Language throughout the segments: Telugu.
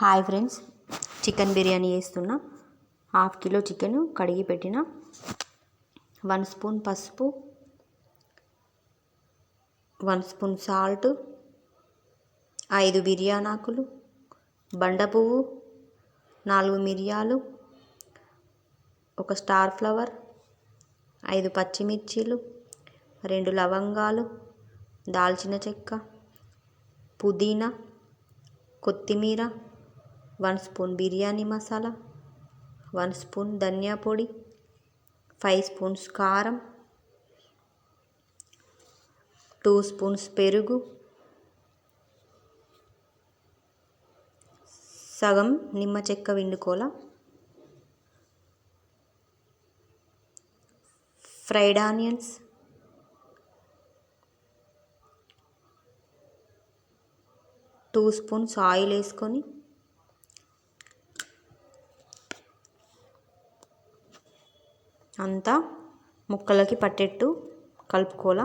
హాయ్ ఫ్రెండ్స్ చికెన్ బిర్యానీ చేస్తున్నా. హాఫ్ కిలో చికెన్ కడిగి పెట్టిన. వన్ స్పూన్ పసుపు వన్ స్పూన్ సాల్ట్ ఐదు బిర్యానాకులు బండ పువ్వు నాలుగు మిరియాలు ఒక స్టార్ ఫ్లవర్ ఐదు పచ్చిమిర్చీలు రెండు లవంగాలు దాల్చిన చెక్క పుదీనా కొత్తిమీర one spoon biryani masala one spoon ధనియా పొడి ఫైవ్ స్పూన్స్ కారం టూ స్పూన్స్ పెరుగు సగం నిమ్మ చెక్క విండుకోల fried onions two spoons oil వేసుకొని అంతా ముక్కలకి పట్టేట్టు కలుపుకోవాలా.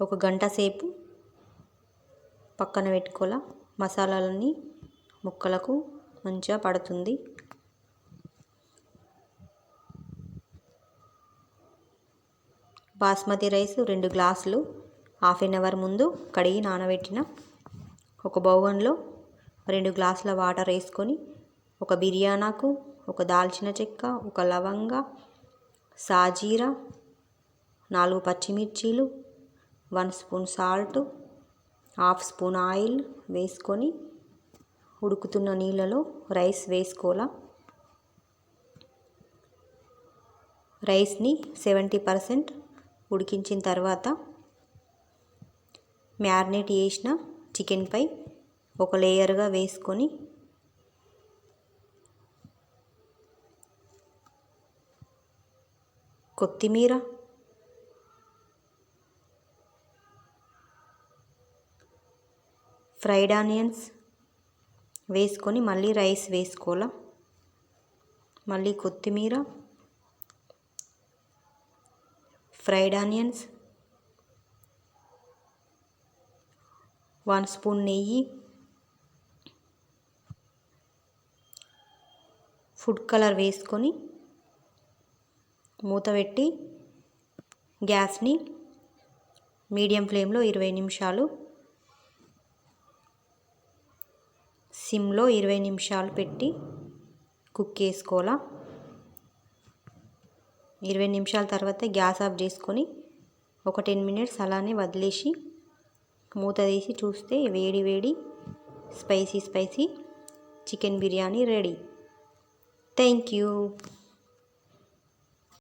ఒక గంట సేపు పక్కన పెట్టుకోవాలా. మసాలాలన్నీ ముక్కలకు మంచిగా పడుతుంది. బాస్మతి రైస్ రెండు గ్లాసులు. హాఫ్ ఎన్ అవర్ ముందు కడిగి నానబెట్టిన ఒక బౌగన్లో రెండు గ్లాసుల వాటర్ వేసుకొని ఒక బిర్యానాకు ఒక దాల్చిన చెక్క ఒక లవంగ సాజీరా నాలుగు పచ్చిమిర్చీలు one spoon salt half spoon oil వేసుకొని ఉడుకుతున్న నీళ్ళలో రైస్ వేసుకోవాలా? రైస్ని సెవెంటీ పర్సెంట్ ఉడికించిన తర్వాత మ్యారినేట్ చేసిన చికెన్పై ఒక లేయర్గా వేసుకొని కొత్తిమీర. ఫ్రైడ్ ఆనియన్స్ వేసుకొని మళ్ళీ రైస్ వేసుకోవాలా? మళ్ళీ కొత్తిమీర. Fried onions. వన్ స్పూన్ నెయ్యి. ఫుడ్ కలర్ వేసుకొని మూత పెట్టి గ్యాస్ని మీడియం ఫ్లేమ్లో ఇరవై నిమిషాలు సిమ్లో ఇరవై నిమిషాలు పెట్టి కుక్ చేసుకోవాలా? ఇరవై నిమిషాల తర్వాత గ్యాస్ ఆఫ్ చేసుకొని ఒక టెన్ మినిట్స్ అలానే వదిలేసి మూత తీసి చూస్తే వేడి వేడి spicy spicy chicken biryani ready. Thank you.